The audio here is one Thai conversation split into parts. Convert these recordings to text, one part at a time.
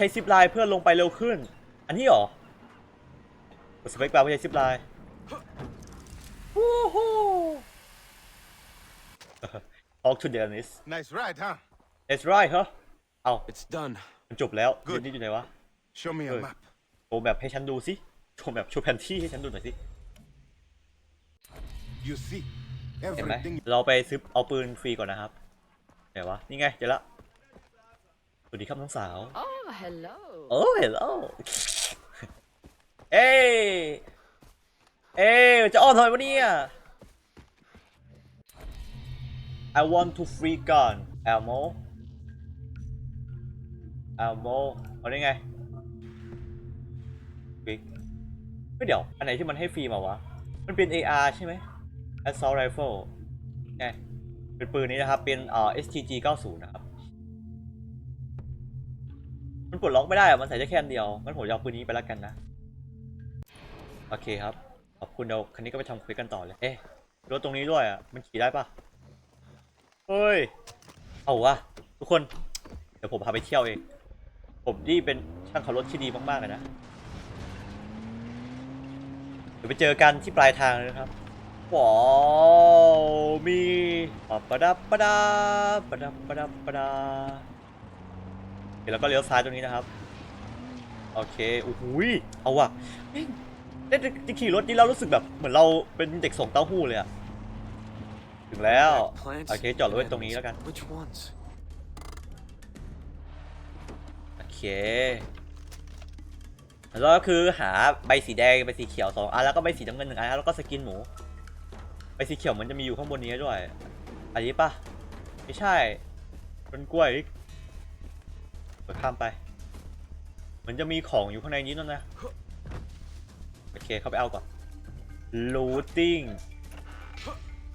ช้ซิปไลน์เพื่อลงไปเร็วขึ้น อันนี้เหรอกดสเปคบาร์เพื่อใช้ซิปไลน์วู้ฮู้ Talk to the analyst Nice ride, huh? That's right เหรอเอา It's done. มันจบแล้ว Good เรื่องนี้อยู่ไหนวะ Show me a Good. map. โชว์แบบให้ฉันดูสิโชว์แบบโชว์แผนที่ให้ฉันดูหน่อยสิ You see, เห็นไหม everything เราไปซื้อเอาปืนฟรีก่อนนะครับไหนวะ นี่ไง เจอละ สวัสดีครับน้องสาว Oh, hello. โอ้เฮลโลเอ้ยเอ้ยจะอ้อนทำไมวะเนี่ย I want to free gun ammo ammo เอาได้ไงฟิกไม่เดี๋ยว อันไหนที่มันให้ฟรีมาวะ มันเป็น AR ใช่ไหม Assault Rifle ไงเป็นปืนนี้นะครับ เป็นเอ่อ STG 90 นะครับ ปลดล็อกไม่ได้อะมันใส่ได้แค่อันเดียวงั้นผมจะเอาปืนนี้ไปแล้วกันนะ โอเคครับ ขอบคุณเดี๋ยวคันนี้ก็ไปทำคุยกันต่อเลย เอ๊ะ รถตรงนี้ด้วยอะ มันขี่ได้ปะเฮ้ย เอาวะทุกคน เดี๋ยวผมพาไปเที่ยวเอง ผมนี่เป็นช่างขับรถที่ดีมากๆเลยนะ เดี๋ยวไปเจอกันที่ปลายทางเลยนะครับว้าวมีปะปะดับปะดาปะดับปะดับปะดา เดี๋ยวเราก็เลี้ยวซ้ายตรงนี้นะครับ โอเคโอ้โหยเอาว่ะเฮ้ยได้ได้ขี่รถนี่เรารู้สึกแบบเหมือนเราเป็นเด็กส่งเต้าหู้เลยอะถึงแล้ว Plants โอเคจอดรถ and ไว้ตรงนี้ enemies. แล้วกัน Which ones? โอเค แล้วก็คือหาใบสีแดงใบสีเขียวสองอันแล้วก็ใบสีน้ำเงินหนึ่งอันแล้วก็สกินหมู ใบสีเขียวมันจะมีอยู่ข้างบนนี้ด้วย อันนี้ปะไม่ใช่ต้นกล้วยอีกเปิ ดข้ามไป มันจะมีของอยู่ข้างในนี้นั่นนะ โอเค เข้าไปเอาก่อน looting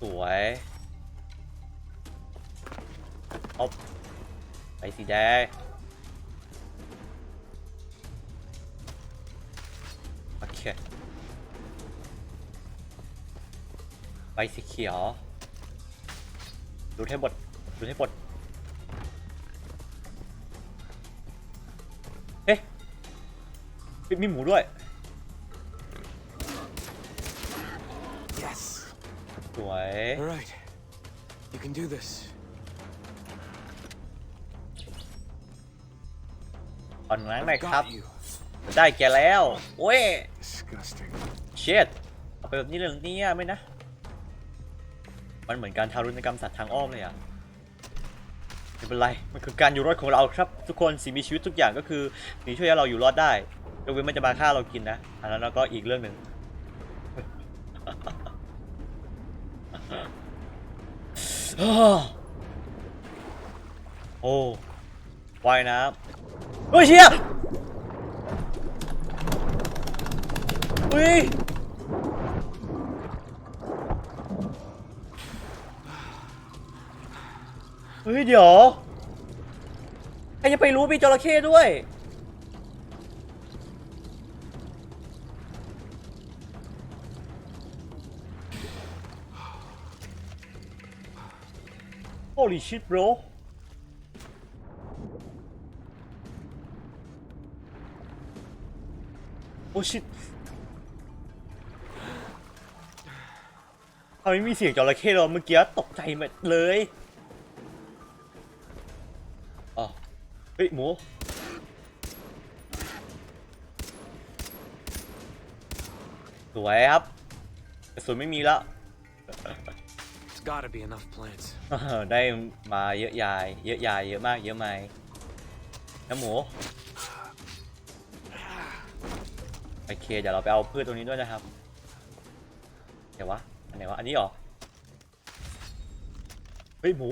สวยเอาใบสีแดงโอเคใบสีเขียวดูให้หมดดูให้หมด เฮ้ยมีหมูด้วย Yes. สวย All right. You can do this. อ่อนแรงหน่อย I've ครับ got you. ได้แกแล้วโอ้ย disgusting. เช็ดเอาไปแบบนี้เลยเหรอเนี่ยไม่นะ มันเหมือนการทารุณกรรมสัตว์ทางอ้อมเลยอะไม่เป็นไร มันคือการอยู่รอดของเราครับ ทุกคนสิ่งมีชีวิตทุกอย่างก็คือสิ่งที่ช่วยให้เราอยู่รอดได้ ยกเว้นมันจะมาฆ่าเรากินนะอันนั้นเราก็อีกเรื่องหนึ่งโอ้ว่ายน้ำเฮ้ยเชี่ยเฮ้ยเฮ้ยเดี๋ยวใครจะไปรู้มีจระเข้ด้วย Holy shit bro โอ้ shit ทำไมไม่มีเสียงจระเข้เลยเมื่อกี้ตกใจหมดเลยอ๋อเฮ้ยหมูสวยครับสุนไม่มีแล้ว gotta be enough plants. ได้มาเยอะยาย เยอะยายเยอะมากเยอะไหมน้ำหมู โอเค เดี๋ยวเราไปเอาพืชตรงนี้ด้วยนะครับ เดี๋ยววะ อันไหนวะ อันนี้หรอ เฮ้ยหมู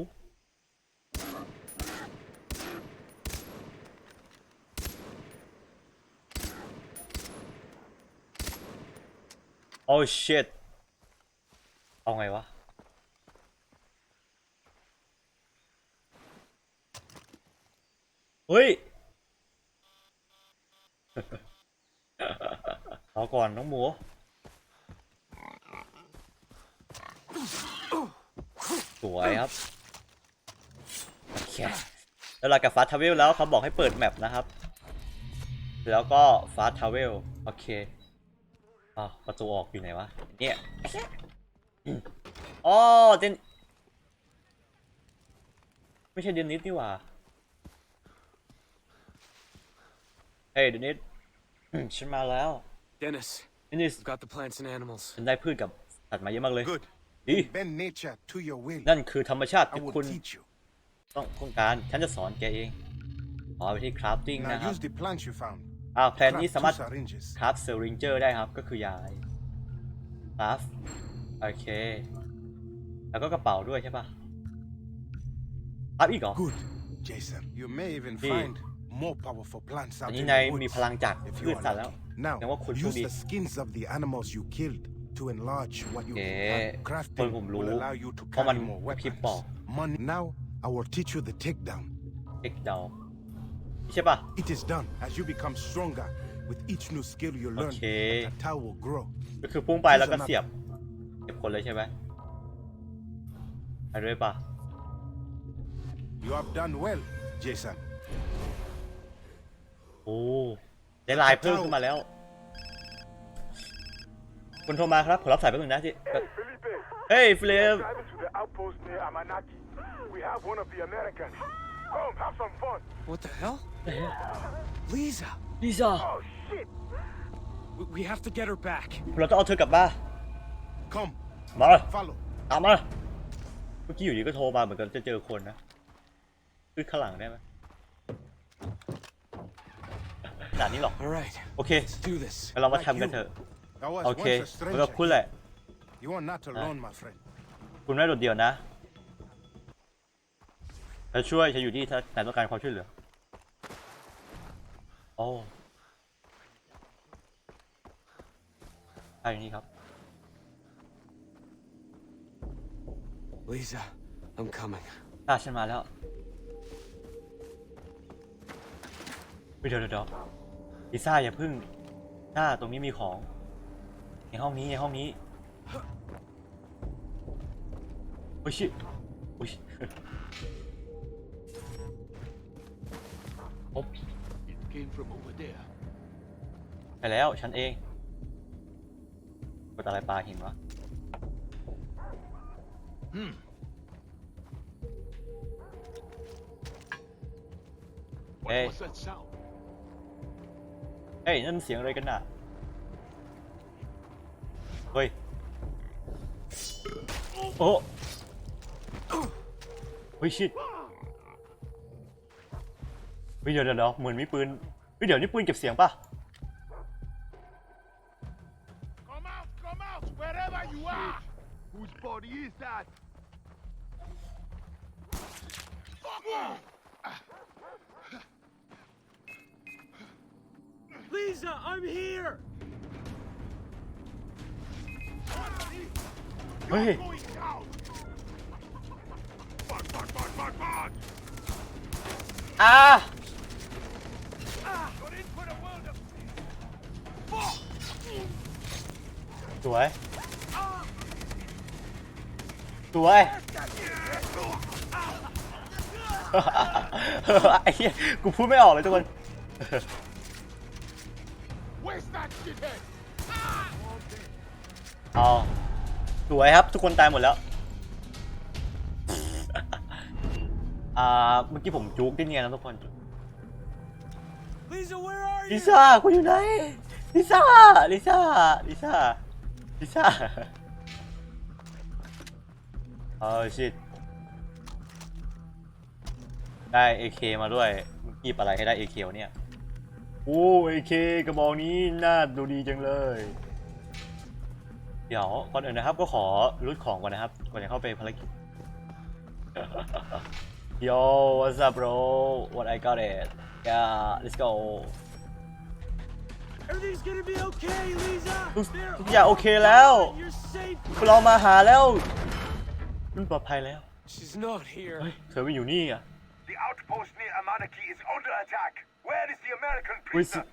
โอ้ shit เอาไงวะ ฮ้ย เอาก่อนน้องหมู สวยครับ โอเค แล้วเรากับฟาสทาวิลแล้วเขาบอกให้เปิดแมปนะครับ แล้วก็ฟาสทาวเวลโอเคอ่าวประตูออกอยู่ไหนวะ เนี่ยอ๋อเดนไม่ใช่เดนนิสนี่หว่า เฮ้ยเดนนิสอืมฉันมาแล้ว Dennis, เดนนิส we've got the plants and animals. ฉันได้พืชกับสัตว์มาเยอะมากเลย Good. ดี Bend nature to your will. นั่นคือธรรมชาติ I ที่ will คุณ teach you. ต้องต้องการ ฉันจะสอนแกเองขอไปที่คราฟติ้ง Now นะครับ use the plants you found. อ้าวแพลน Craft นี้ two สามารถ syringes. คราฟเซลริงเจอร์ได้ครับ ก็คือยาคราฟโอเค แล้วก็กระเป๋าด้วยใช่ปะคราฟอีกเหรอ Good, Jason. You may even Hey. find more powerful plants อั out น in นี้ the นาย woods มีพลังจาก if พื you ช are สัตว์แล้ว lucky. Now, แสดงว่าคุณโชค use ดี the skins of the animals you killed to enlarge what you เอ๊ะ have. คน Crafting ผมรู้ will allow you to เพราะมัน carry more กระพริบ weapons. บอก Money. Now, I will teach you the takedown. เอ็กเดาใช่ปะ It is done as you become stronger with each new skill you learn. Okay. The tower will grow. ก็คือพุ่งไปแล้วก็เสียบเสียบคนเลยใช่ไหมไปด้วยปะ You have done well, Jason. โอ้ได้ลายเพิ่มขึ้นมาแล้ว คุณโทรมาครับผมรับสายแป๊บนึงนะที่ Felipe, เฮ้ยฟิลิป driving to the outpost near Amanaki. We have one of the Americans. Come, have some fun. What the hell? Lisa, ลิซ่า Oh, shit. we, we have to get her back. เราต้องเอาเธอกลับบ้าน Come, มา follow. ตามมา เมื่อกี้อยู่ดีก็โทรมาเหมือนกันจะเจอคนนะขึ้นข้างหลังได้ไหม ด่านนี้หรอก All right, โอเค let's do this. งั้นเรามาทำกันเถอะ I was โอเค once a เหมือนกับ stranger. คุณแหละ You are not alone, my friend. คุณไม่โดดเดี่ยวนะจะช่วยจะอยู่ที่ถ้านายต้องการความช่วยเหลือ โอ้ใช่นี่ครับ Lisa, I'm coming. ตาฉันมาแล้วเฮ้ยเดี๋ยวเดี๋ยวเดี๋ยว ลิซ่าอย่าพึ่งหน้าตรงนี้มีของ ในห้องนี้ในห้องนี้โอ้ยชิโอ้ยโอ๊บ It came from over there. ไปแล้วฉันเองกดอะไรปลาหินวะ What Hey. was that sound? เฮ้ยนั่นเสียงอะไรกันน่ะ เฮ้ย โอ้เฮ้ยชิดเฮ้ยเดี๋ยวเดี๋ยวเดี๋ยวเหมือนมีปืนเฮ้ยเดี๋ยวนี่ปืนเก็บเสียงป่ะ Come out, come out, wherever you are. Whose body is that? Fuck Lisa, I'm here. เฮ้ย Going down. Fuck, fuck, fuck, fuck, fuck. อ่า You're in for the world of fuck. สวย สวย ไอ้เหี้ย กูพูดไม่ออกเลยทุกคน Where's that shithead? เอาสวยครับทุกคนตายหมดแล้ว อ่า เมื่อกี้ผมจุกได้เนียนนะทุกคน Lisa, where are ลิ you? ซ่าคุณอยู่ไหนลิซ่าลิซ่าลิซ่าลิซ่าเออชิดได้ AK มาด้วยเมื่อกี้อะไรให้ได้ AK วะเนี่ย โอ้ AK กระบอกนี้น่าดูดีจังเลย เดี๋ยวก่อนอื่นนะครับก็ขอรูดของก่อนนะครับก่อนจะเข้าไปภารกิจ Yo what's up bro what I got it yeah let's go Everything's gonna be okay, Lisa. ทุก They're ทุกอย่างโอเคแล้ว You're safe. เรามาหาแล้วคุณปลอดภัยแล้ว She's not here. เฮ้ยเธอไม่อยู่นี่อะ The outpost near Amanaki is under attack. Where is the American Where's prisoner?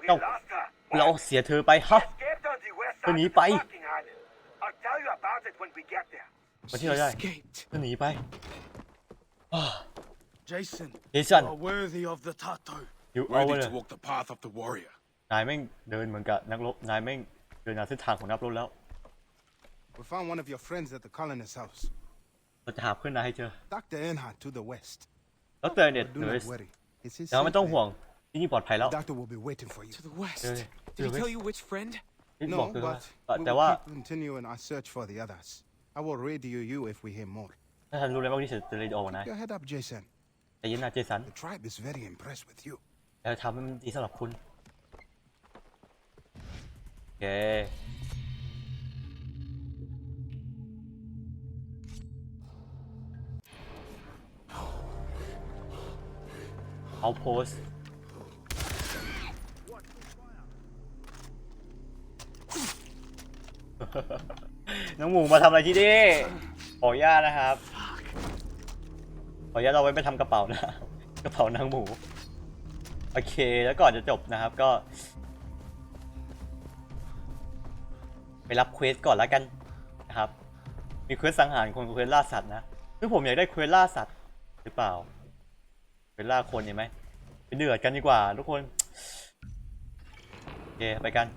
We No. lost her. เราเสียเธอไปฮะ Escaped on the west เธอ side หนี of ไป the parking island. I'll tell you about it when we get there. วัน She ที่เราได้ escaped. เธอหนีไป Jason, เจสัน you are worthy of the tattoo. อยู่เอา Ready เลย to walk the path of the warrior. นายแม่งเดินเหมือนกับนักรบ นายแม่งเดินตามเส้นทางของนักรบแล้ว We found one of your friends at the colonist's house. เราจะหาเพื่อนนายให้เจอ Dr. Earnhart to the west. แล้วเตือนเนี่ย But เดี๋ do ยว not Worry. It's his แล้วไม่ต้อง safe ห่วง there. ที่นี่ปลอดภัยแล้ว The doctor will be waiting for you. To the west. Yeah, yeah. Did he Yeah, tell you which friend? ที่บ No, อกเลยว่า but แต่ we ว่า will keep continuing our search for the others. I will radio you if we hear more. ถ้าฉันรู้เลยว่าที่จะเรดิโอนะ Your head up, Jason. แต่เย็นนะเจสัน The tribe is very impressed with you. แล้วทำให้มันดีสำหรับคุณ โอเค เอาโพสน้องหมูมาทำอะไรที่นี่ขออนุญาตนะครับ ขออนุญาตเราไว้ไปทำกระเป๋านะ กระเป๋านางหมู โอเค แล้วก่อนจะจบนะครับก็ ไปรับเควสก่อนแล้วกันนะครับ มีเควสสังหารคนกับเควสล่าสัตว์นะ คือผมอยากได้เควสล่าสัตว์หรือเปล่า เควสล่าคนเห็นไหมไปเดือดกันดีกว่าทุกคนโอเคไปกัน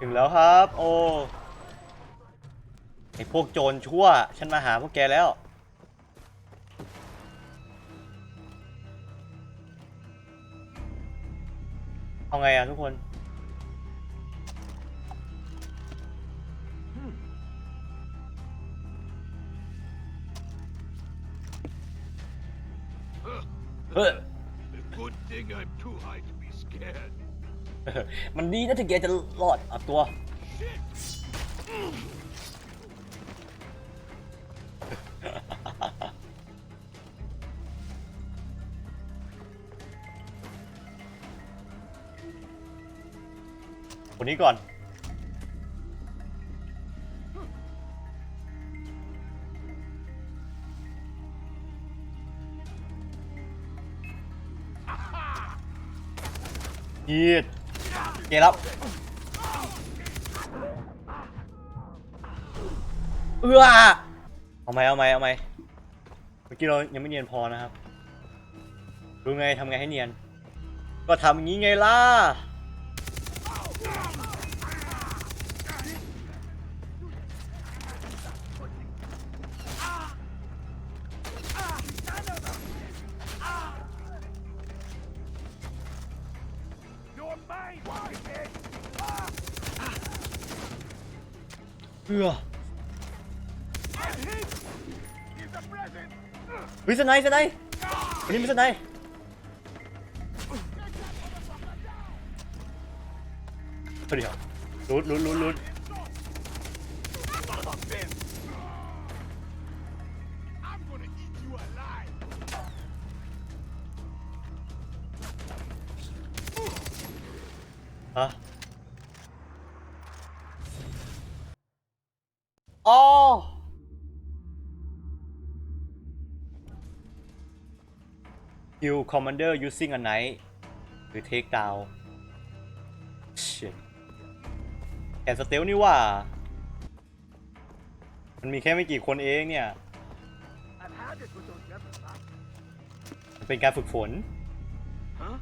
ถึงแล้วครับ โอ้ไอพวกโจรชั่ว ฉันมาหาพวกแกแล้ว เอาไงอะทุกคน Good thing I'm too high to be scared. มันดีนะที่แกจะรอดเอาตัวคนนี้ก่อน ยีดเกรับเอื้อเอาไหมเอาไหมเอาไหมเมื่อกี้เรายังไม่เนียนพอนะครับรู้ไงทำไงให้เนียน ก็ทำอย่างนี้ไงล่ะ เอื้อวิสไนส์ไนส์วันนี้มีสไนส์เดี๋ยวลุ้นลุ้นลุ้นลุ้น Son of Kill commander using a knife หรือ take down shit แอนสเตลนี่ว่า มันมีแค่ไม่กี่คนเองเนี่ย I've had it with those never stop. มันเป็นการฝึกฝน Huh?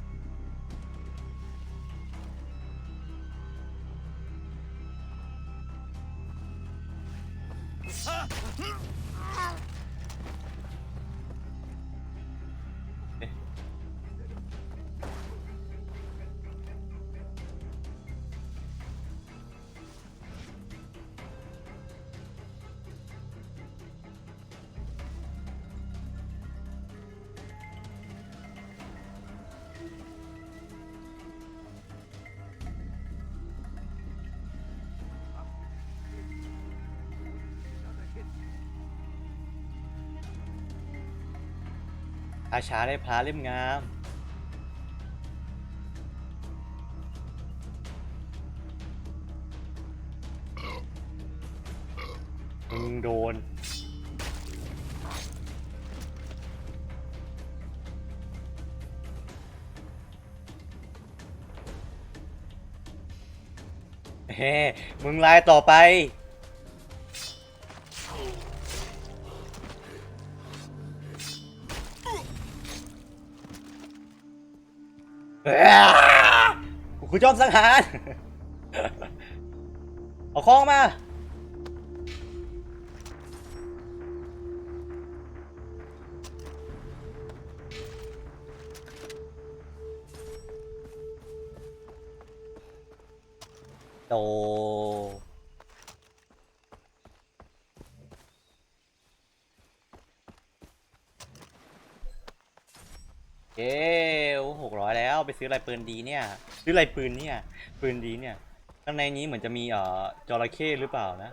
อาชาได้พาเล่มงาม มึงโดน เฮ้ มึงไลน์ต่อไป กูคือจอมสังหาร เอาคล้องมา โต เย้หกร้อย แล้วไปซื้ออะไรปืนดีเนี่ย ซื้ออะไรปืนเนี่ย ปืนดีเนี่ยข้างในนี้เหมือนจะมีเอ่อจระเข้หรือเปล่านะ